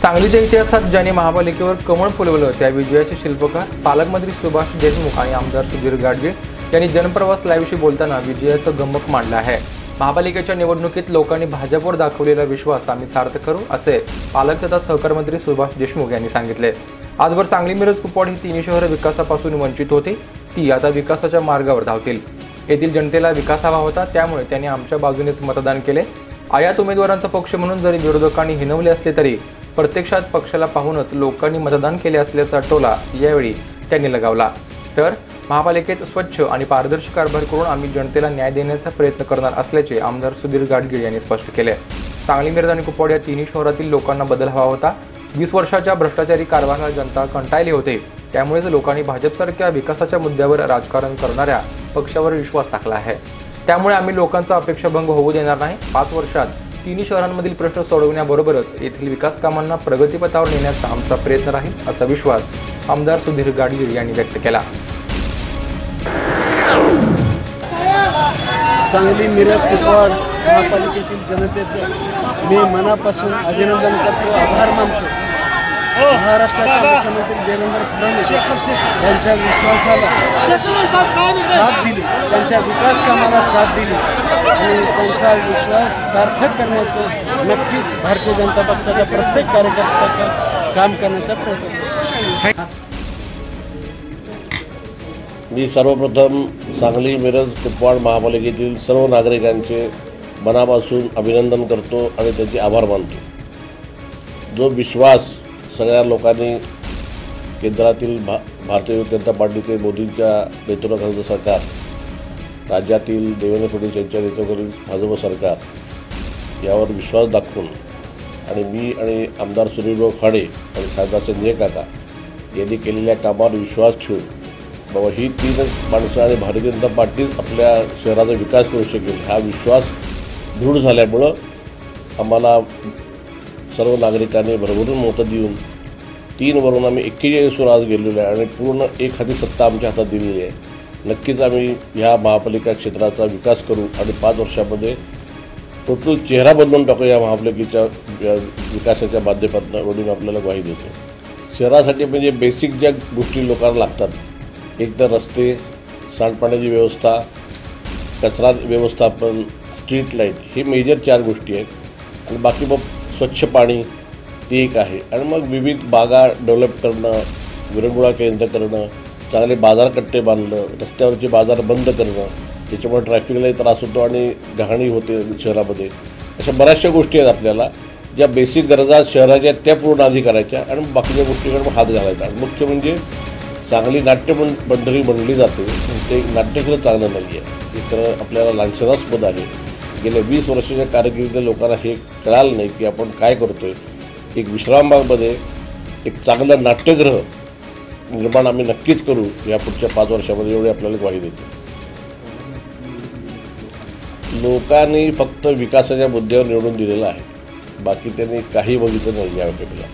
सांगलीच्या इतिहासात ज्याने महापालिकेवर कमळ फुलवलं त्या विजयाचे शिल्पकार पालकमंत्री सुभाष देशमुख आणि आमदार सुधीर गाडगे यांनी जनप्रवास लाईव्हशी बोलताना विजयाचं गमक मांडलं आहे. महापालिकेच्या निवडणुकीत लोकांनी भाजपवर दाखवलेला विश्वास आम्ही सार्थ करू असे पालक तथा सहकार मंत्री सुभाष देशमुख यांनी सांगितले. आजवर सांगली मिरज कुपवाड ही तिन्ही शहरं विकासापासून वंचित होती ती आता विकासाच्या मार्गावर धावतील. येथील जनतेला विकास हवा होता त्यामुळे त्यांनी आमच्या बाजूनेच मतदान केले. आयात उमेदवारांचा पक्ष म्हणून जरी विरोधकांनी हिनवले असले तरी प्रत्यक्षात पक्षाला पाहूनच लोकांनी मतदान केले असल्याचा टोला यावेळी त्यांनी लगावला. तर महापालिकेत स्वच्छ आणि पारदर्शी कारभार करून आम्ही जनतेला न्याय देण्याचा प्रयत्न करणार असल्याचे आमदार सुधीर गाडगीळ यांनी स्पष्ट केले. सांगली मिरज आणि कुपवाड या तिन्ही शहरातील लोकांना बदल हवा होता. वीस वर्षाच्या भ्रष्टाचारी कारभाराला जनता कंटाळली होते. त्यामुळेच लोकांनी भाजपसारख्या विकासाच्या मुद्द्यावर राजकारण करणाऱ्या पक्षावर विश्वास टाकला आहे. त्यामुळे आम्ही लोकांचा अपेक्षाभंग होऊ देणार नाही. पाच वर्षात तिन्ही शहरांमधील प्रश्न सोडवण्याबरोबरच येथील विकास कामांना प्रगतीपथावर नेण्याचा आमचा प्रयत्न राहील असा विश्वास आमदार सुधीर गाडगीळ यांनी व्यक्त केला. सांगली मिरज कुपवाड महापालिकेतील जनतेचं मी मनापासून अभिनंदन करतो आभार मानतो. महाराष्ट्राचे मुख्यमंत्री देवेंद्र फडणवीस यांच्या विश्वासाला साथ दिली. त्यांच्या विकास कामाला साथ दिली. आणि त्यांचा विश्वास सार्थक करण्याचं नक्कीच भारतीय जनता पक्षाच्या प्रत्येक कार्यकर्त्याचं काम करण्याचा प्रयत्न करू. मी सर्वप्रथम सांगली मिरज कुपवाड महापालिकेतील सर्व नागरिकांचे मनापासून अभिनंदन करतो आणि त्यांचे आभार मानतो. जो विश्वास सगळ्या लोकांनी केंद्रातील भा भारतीय जनता पार्टीचे मोदींच्या नेतृत्वाखालचं सरकार राज्यातील देवेंद्र फडणवीस यांच्या नेतृत्वाखालील भाजप सरकार यावर विश्वास दाखवून आणि मी आणि आमदार सुनीलभाऊ खाडे आणि खासदार संजय काका यांनी केलेल्या कामावर विश्वास ठेवून बाबा ही तीनच माणसं आणि भारतीय जनता पार्टीच आपल्या शहराचा विकास करू शकेल हा विश्वास दृढ झाल्यामुळं आम्हाला सर्व नागरिकांनी भरभरून मतं देऊन तीनवरून आम्ही एक्केचाळीसवर आज गेलेलो आहे आणि पूर्ण एक हाती सत्ता आमच्या हातात दिलेली आहे. नक्कीच आम्ही ह्या महापालिका क्षेत्राचा विकास करू आणि पाच वर्षामध्ये टोटल चेहरा बदलून टाकू या महापालिकेच्या विकासाच्या माध्यमातून आपल्याला ग्वाही देतो शहरासाठी म्हणजे बेसिक ज्या गोष्टी लोकांना लागतात एक तर रस्ते सांडपाण्याची व्यवस्था कचरा व्यवस्थापन स्ट्रीट लाइट हे मेजर चार गोष्टी आहेत. आणि बाकी मग स्वच्छ पाणी ते एक आहे. आणि मग विविध बागा डेव्हलप करणं विरंगुळा केंद्र करणं चांगले बाजारकट्टे बांधणं रस्त्यावरचे बाजार बंद करणं त्याच्यामुळे ट्रॅफिकलाही त्रास होतो आणि घाणी होते शहरामध्ये. अशा बऱ्याचशा गोष्टी आहेत आपल्याला ज्या बेसिक गरजा शहराच्या त्या पूर्ण आधी करायच्या आणि बाकीच्या गोष्टीकडे हात घालायचा. आणि मुख्य म्हणजे चांगली नाट्य मं मंडळी बनली जाते. ते नाट्यगृह चांगलं नाही आहे तर आपल्याला लांछनास्पद आहे. गेल्या वीस वर्षाच्या कारकिर्दीत लोकांना हे कळालं नाही की आपण काय करतो आहे एक विश्रामबागमध्ये एक चांगला नाट्यगृह निर्माण आम्ही नक्कीच करू या पुढच्या पाच वर्षामध्ये एवढी आपल्याला ग्वाही देतो. लोकांनी फक्त विकासाच्या मुद्द्यावर निवडून दिलेलं आहे. बाकी त्यांनी काही बघितलं नाही या वेळेला